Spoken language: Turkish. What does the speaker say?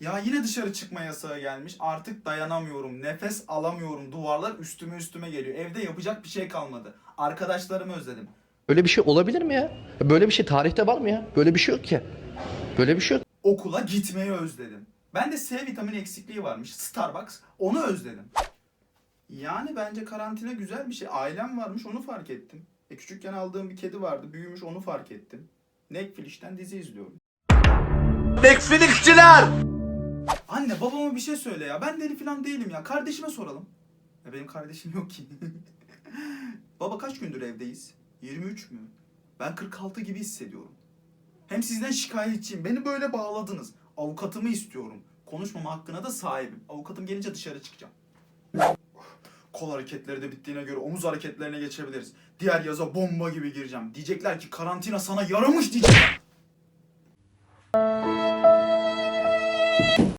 Ya yine dışarı çıkma yasağı gelmiş. Artık dayanamıyorum. Nefes alamıyorum. Duvarlar üstüme üstüme geliyor. Evde yapacak bir şey kalmadı. Arkadaşlarımı özledim. Böyle bir şey olabilir mi ya? Böyle bir şey tarihte var mı ya? Böyle bir şey yok ki. Böyle bir şey yok. Okula gitmeyi özledim. Ben de C vitamini eksikliği varmış. Starbucks. Onu özledim. Yani bence karantina güzel bir şey. Ailem varmış onu fark ettim. E küçükken aldığım bir kedi vardı. Büyümüş onu fark ettim. Netflix'ten dizi izliyorum. Netflixçiler! Babama bir şey söyle ya. Ben deli falan değilim ya. Kardeşime soralım. Ya benim kardeşim yok ki. Baba kaç gündür evdeyiz? 23 mü? Ben 46 gibi hissediyorum. Hem sizden şikayetçiyim. Beni böyle bağladınız. Avukatımı istiyorum. Konuşmama hakkına da sahibim. Avukatım gelince dışarı çıkacağım. Kol hareketleri de bittiğine göre omuz hareketlerine geçebiliriz. Diğer yaza bomba gibi gireceğim. Diyecekler ki karantina sana yaramış diyecekler.